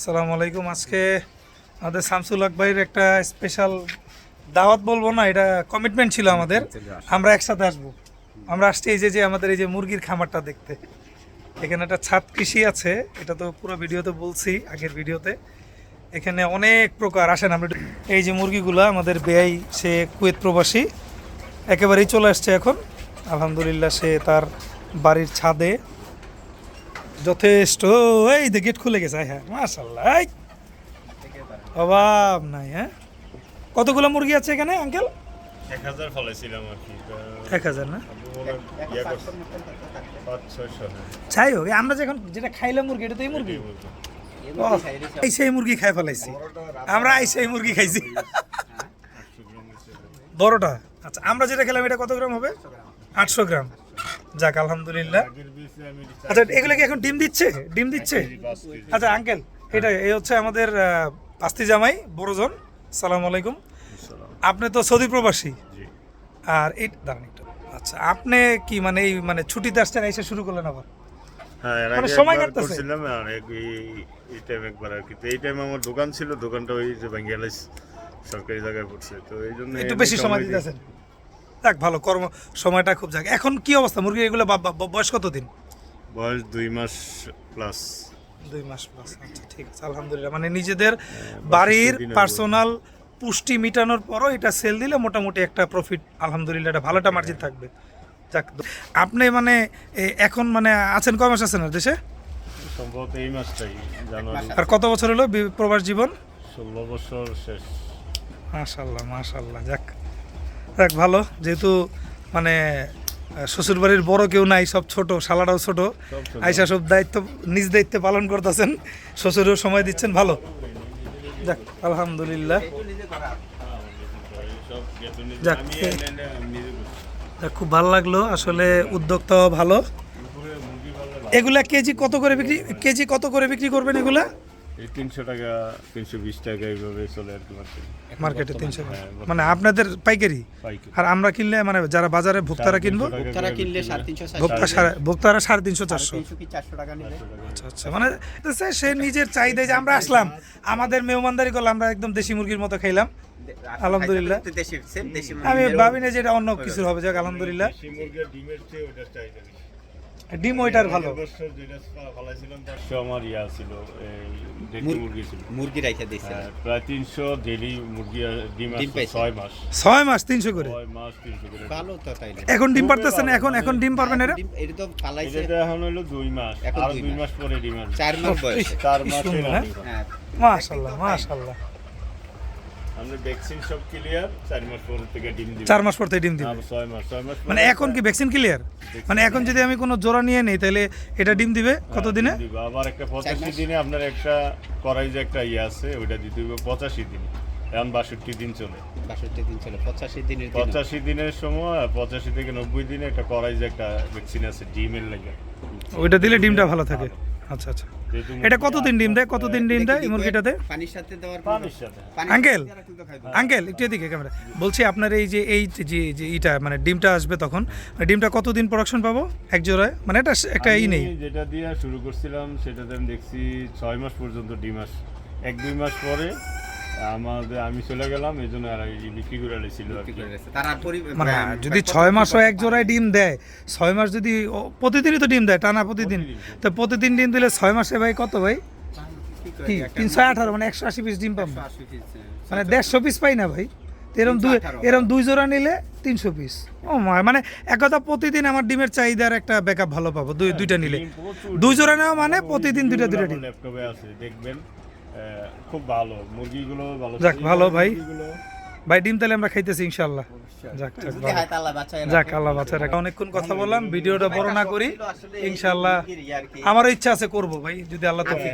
আসসালামু আলাইকুম। আজকে আমাদের শামসুল হক ভাইয়ের একটা স্পেশাল দাওয়াত বলব না এটা কমিটমেন্ট ছিল আমাদের। আমরা একসাথে আসব। আমরা আসছি এই যে যে আমাদের এই যে মুরগির খামারটা দেখতে। এখানে একটা ছাদ কৃষি আছে এটা তো পুরো ভিডিওতে বলছি আগের ভিডিওতে। এখানে অনেক প্রকার আসেন আমরা। এই যে মুরগিগুলো আমাদের বেয়াই সে কুয়েত প্রবাসী একেবারেই চলে আসছে এখন। আলহামদুলিল্লাহ সে তার বাড়ির ছাদে। যথেষ্ট। এই যে গেট খুলে গেছে হ্যাঁ মাশাল্লাহ এই। অভাব নাই হ্যাঁ। কতগুলো মুরগি আছে এখানে আঙ্কেল? এক হাজার ফলাইছিলাম আর কি এক হাজার না? হয়। চাই হোক আমরা যখন যেটা খাইলাম মুরগি এটা তো এই মুরগি। এই সেই মুরগি খাই ফেলাইছি। আমরা এই সেই মুরগি খাইছি। বড়টা? আচ্ছা আমরা যেটা খেলাম এটা কত গ্রাম হবে? আটশো গ্রাম। যাক আলহামদুলিল্লাহ। এটা আচ্ছা এগুলো কি এখন ডিম দিচ্ছে? ডিম দিচ্ছে? আচ্ছা আঙ্কেল এটা এই হচ্ছে আমাদের আহ, পাস্তি জামাই বড়জন সালাম আলাইকুম। আপনি তো সৌদি প্রবাসী। আর এই দাঁড়ান একটু। আচ্ছা আপনি কি মানে এই মানে ছুটিতে আসছেন এসে শুরু করলেন আবার? হ্যাঁ মানে সময় কাটতেছে। আর এই- টাইম একবার আর কি। এই টাইম আমার দোকান ছিল দোকানটা ওই যে বাঙ্গালিস সরকারি জায়গায় পড়ছে। তো এই জন্য একটু বেশি সময় দিতেছেন। যাক ভালো কর্ম সময়টা খুব যাক। এখন কি অবস্থা? মুরগি এগুলো বয়স কত দিন বয়স দুই মাস প্লাস দুই মাস প্লাস আচ্ছা ঠিক আছে আলহামদুলিল্লাহ। মানে নিজেদের বাড়ির পার্সোনাল পুষ্টি মিটানোর পরও এটা সেল দিলে মোটামুটি একটা প্রফিট আলহামদুলিল্লাহ এটা ভালো একটা মার্জিন থাকবে। যাক আপনি মানে এখন মানে আছেন কয় মাস আছেন দেশে? সম্ভবত এই মাসটাই জানুয়ারি। আর কত বছর হলো প্রবাস জীবন? ষোলো বছর শেষ। মাশাল্লাহ মাশাল্লাহ যাক। যাক ভালো। যেহেতু মানে শ্বশুর বাড়ির বড় কেউ নাই সব ছোট শালাটাও ছোট। আইসা সব দায়িত্ব নিজ দায়িত্বে পালন করতেছেন। শ্বশুরেও সময় দিচ্ছেন ভালো। যাক আলহামদুলিল্লাহ। যাক, খুব ভালো লাগল। আসলে উদ্যোক্তাও ভালো। এগুলা কেজি কত করে বিক্রি কেজি কত করে বিক্রি করবেন এগুলা? এই তিনশো টাকা তিনশো বিশ টাকা এইভাবে চলে আর কি মার্কেটে তিনশো হ্যাঁ, মানে আপনাদের পাইকারি? পাইকারি। আর আমরা কিনলে মানে যারা বাজারে ভোক্তারা কিনবো? ভোক্তারা কিনলে ভোক্তা সাড়ে- ভোক্তারা সাড়ে তিনশো চারশো। আচ্ছা আচ্ছা। মানে সে নিজের চাহিদা যে আমরা আসলাম আমাদের মেহমানদারি করলাম আমরা একদম দেশি মুরগির মতো খাইলাম। আলহামদুলিল্লাহ। দেশি সেম দেশি আমি ভাবি না যে এটা অন্য কিছু হবে যাক আলহামদুলিল্লাহ। ডিম ওইটার ভালো। আমার ইয়া ছিল মুরগি ছিল। মুরগি রাইখা দিয়েছে হ্যাঁ, প্রায় তিনশো ডেলি মুরগি ডিম ডিম আসছে পাইছে। ছয় মাস। ছয় মাস তিনশো করে? মাস তিনশো করে। ভালো তো তাইলে। এখন ডিম পারতেছেন এখন এখন ডিম পারবেন এরা? ডিম- এটা তো পালাইছে এটা এখন হলো দুই মাস। এখন আর দুই মাস। পরে ডিম চার মাস বয়স। চার মাসে। হ্যাঁ। মাশাল্লাহ মাশাল্লাহ। আমরা ভ্যাকসিন সব ক্লিয়ার চার মাস পর থেকে ডিম দিবে। মাস পর থেকে ডিম দিবে। আর ছয় মাস ছয় মাস মানে এখন কি ভ্যাকসিন ক্লিয়ার মানে এখন যদি আমি কোনো জোড়া নিয়ে নেই তাহলে এটা ডিম দিবে কত দিনে দিব। আবার একটা পঁচাশি মাস? দিনে আপনার একটা করাই যে একটা ইয়ে আছে ওইটা দিতে হবে পঁচাশি দিন। এখন বাষট্টি দিন চলে। বাষট্টি দিন চলে পঁচাশি দিনের পঁচাশি দিনের সময় আর পঁচাশি থেকে নব্বই দিনে একটা করাই যে একটা ভ্যাকসিন আছে ডিমের লাগে। ওইটা দিলে ডিমটা ভালো থাকে। আচ্ছা আচ্ছা। এটা কতদিন ডিম দেয়? কতদিন ডিম দেয় এই মুরগিটাতে? পানির সাথে দেওয়ার পানির সাথে। আঙ্কেল? আঙ্কেল একটু এদিকে ক্যামেরা বলছি আপনার এই যে এই যে যে এটা মানে ডিমটা আসবে তখন ডিমটা কতদিন প্রোডাকশন পাবো? এক জোড়ায়? মানে এটা একটা ই নেই। যেটা দিয়ে শুরু করছিলাম সেটাতে আমি দেখছি ছয় মাস পর্যন্ত ডিম আস এক দুই মাস পরে আমাদের আমি চলে গেলাম এই জন্য বিক্রি করে লেছিল পরি- মানে যদি ছয় মাসও এক জোড়ায় ডিম দেয় ছয় মাস যদি ও, প্রতিদিনই তো ডিম দেয় টানা প্রতিদিন। তো প্রতিদিন ডিম দিলে ছয় মাসে ভাই কত ভাই? তিনশো আঠারো মানে একশো আশি পিস ডিম পাবো। হ্যাঁ। মানে দেড়শো পিস পাই না ভাই। তো এরম দুই এরম দুই জোড়া নিলে তিনশো পিস। ও মানে এক কথা প্রতিদিন আমার ডিমের চাহিদার একটা ব্যাকআপ ভালো পাবো দুই দুইটা নিলে। দুই জোড়া নেওয়া মানে প্রতিদিন দুইটা দুইটা ডিম। দেখবেন। খুব ভালো। মুরগিগুলো ভালো যাক, ভালো ভাই। ভাই ডিম তাহলে আমরা খাইতেছি ইনশাল্লাহ যাক যাক। হয়। আল্লাহ অনেকক্ষণ কথা বললাম ভিডিওটা বড় না করি ইনশাল্লাহ আমারও ইচ্ছা আছে করব ভাই যদি আল্লাহ তৌফিক